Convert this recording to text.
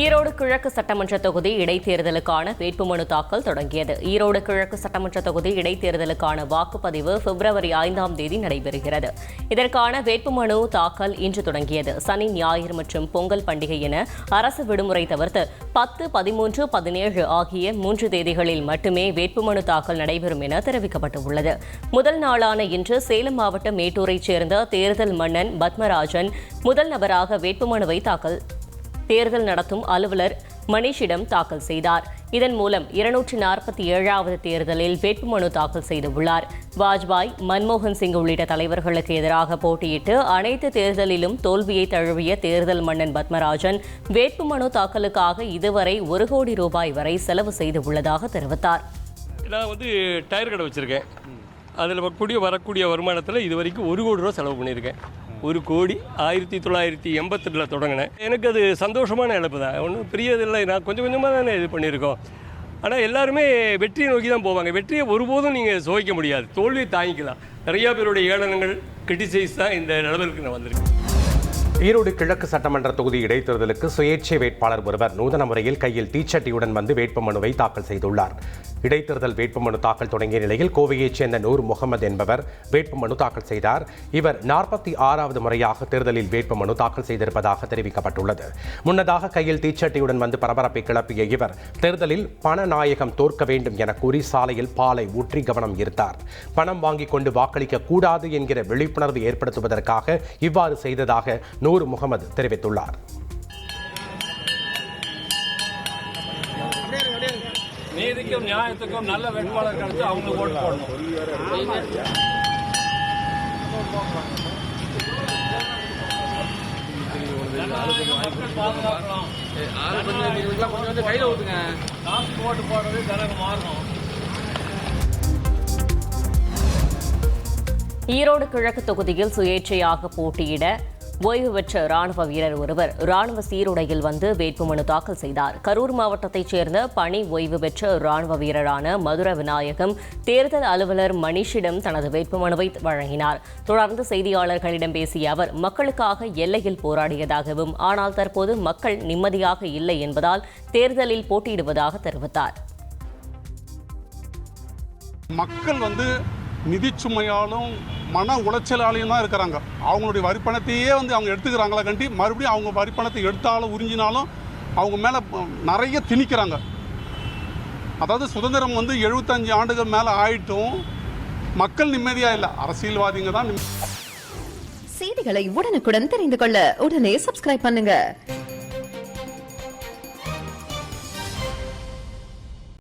ஈரோடு கிழக்கு சட்டமன்ற தொகுதி இடைத்தேர்தலுக்கான வேட்புமனு தாக்கல் தொடங்கியது. ஈரோடு கிழக்கு சட்டமன்ற தொகுதி இடைத்தேர்தலுக்கான வாக்குப்பதிவு பிப்ரவரி ஐந்தாம் தேதி நடைபெறுகிறது. இதற்கான வேட்புமனு தாக்கல் இன்று தொடங்கியது. சனி ஞாயிறு மற்றும் பொங்கல் பண்டிகை என அரசு விடுமுறை தவிர்த்து பத்து பதிமூன்று பதினேழு ஆகிய மூன்று தேதிகளில் மட்டுமே வேட்புமனு தாக்கல் நடைபெறும் என தெரிவிக்கப்பட்டுள்ளது. முதல் நாளான இன்று சேலம் மாவட்டம் மேட்டூரைச் சேர்ந்த தேர்தல் மன்னன் பத்மராஜன் முதல் நபராக வேட்புமனுவை தாக்கல் தேர்தல் நடத்தும் அலுவலர் மணிஷிடம் தாக்கல் செய்தார். இதன் மூலம் இருநூற்றி நாற்பத்தி ஏழாவது தேர்தலில் வேட்புமனு தாக்கல் செய்துள்ளார் வாஜ்பாய் மன்மோகன் சிங் உள்ளிட்ட தலைவர்களுக்கு எதிராக போட்டியிட்டு அனைத்து தேர்தலிலும் தோல்வியை தழுவிய தேர்தல் மன்னன் பத்மராஜன் வேட்புமனு தாக்கலுக்காக இதுவரை ஒரு கோடி ரூபாய் வரை செலவு செய்துள்ளதாக தெரிவித்தார். நான் வந்து டயர் கடை வச்சுருக்கேன். அதில் கூடிய வரக்கூடிய வருமானத்தில் இது வரைக்கும் ஒரு கோடி ரூபா செலவு பண்ணியிருக்கேன். ஒரு கோடி ஆயிரத்தி தொள்ளாயிரத்தி எண்பத்தெட்டில் தொடங்கினேன். எனக்கு அது சந்தோஷமான இழப்பு தான் ஒன்றும் பெரியதில்லை. நான் கொஞ்சம் கொஞ்சமாக தானே இது பண்ணியிருக்கோம். ஆனால் எல்லாருமே வெற்றியை நோக்கி தான் போவாங்க. வெற்றியை ஒருபோதும் நீங்கள் சுவைக்க முடியாது. தோல்வியை தாங்கிக்கலாம். நிறையா பேருடைய ஏளனங்கள் கிரிட்டிசைஸ் தான் இந்த நிலவருக்கு நான் வந்திருக்கேன். ஈரோடு கிழக்கு சட்டமன்ற தொகுதி இடைத்தேர்தலுக்கு சுயேட்சை வேட்பாளர் ஒருவர் நூதன முறையில் கையில் தீச்சட்டியுடன் வந்து வேட்புமனுவை தாக்கல் செய்துள்ளார். இடைத்தேர்தல் வேட்புமனு தாக்கல் தொடங்கிய நிலையில் கோவையைச் சேர்ந்த நூர் முகமது என்பவர் வேட்புமனு தாக்கல் செய்தார். இவர் நாற்பத்தி ஆறாவது முறையாக தேர்தலில் வேட்புமனு தாக்கல் செய்திருப்பதாக தெரிவிக்கப்பட்டுள்ளது. முன்னதாக கையில் தீச்சட்டியுடன் வந்து பரபரப்பை கிளப்பிய இவர் தேர்தலில் பணநாயகம் தோற்க வேண்டும் என கூறி சாலையில் பாலை ஊற்றி கவனம் ஈர்த்தார். பணம் வாங்கிக் கொண்டு வாக்களிக்க கூடாது என்கிற விழிப்புணர்வு ஏற்படுத்துவதற்காக இவ்வாறு செய்ததாக நூர் முகமது தெரிவித்துள்ளார். நீதிக்கும் நியாயத்துக்கும் நல்ல வேட்பாளர் கிடைச்சு அவங்க ஓட்டு போடணும். காசு ஓட்டு போடுறது ஜனங்க மாறணும் ஈரோடு கிழக்கு தொகுதியில் சுயேட்சையாக போட்டியிட ஓய்வு பெற்ற ராணுவ வீரர் ஒருவர் ராணுவ சீருடையில் வந்து வேட்புமனு தாக்கல் செய்தார். கரூர் மாவட்டத்தைச் சேர்ந்த பணி ஓய்வு பெற்ற ராணுவ வீரரான மதுர விநாயகம் தேர்தல் அலுவலர் மணிஷிடம் தனது வேட்புமனுவை வழங்கினார். தொடர்ந்து செய்தியாளர்களிடம் பேசிய அவர் மக்களுக்காக எல்லையில் போராடியதாகவும் ஆனால் தற்போது மக்கள் நிம்மதியாக இல்லை என்பதால் தேர்தலில் போட்டியிடுவதாக தெரிவித்தார். மக்கள் வந்து நிதிச்சுமையாலும் மன உளைச்சலாலையும் தான் இருக்கிறாங்க. அவங்களுடைய வரிப்பணத்தையே வந்து அவங்க எடுத்துக்கிறாங்களா கண்டி? மறுபடியும் அவங்க வரிப்பணத்தை எடுத்தாலும் உறிஞ்சினாலும் அவங்க மேலே நிறைய திணிக்கிறாங்க. அதாவது சுதந்திரம் வந்து எழுபத்தஞ்சு ஆண்டுகள் மேலே ஆயிட்டும். மக்கள் நிம்மதியாக இல்லை. அரசியல்வாதிங்க தான் செய்திகளை உடனுக்குடன் தெரிந்து கொள்ள உடனே சப்ஸ்கிரைப் பண்ணுங்க.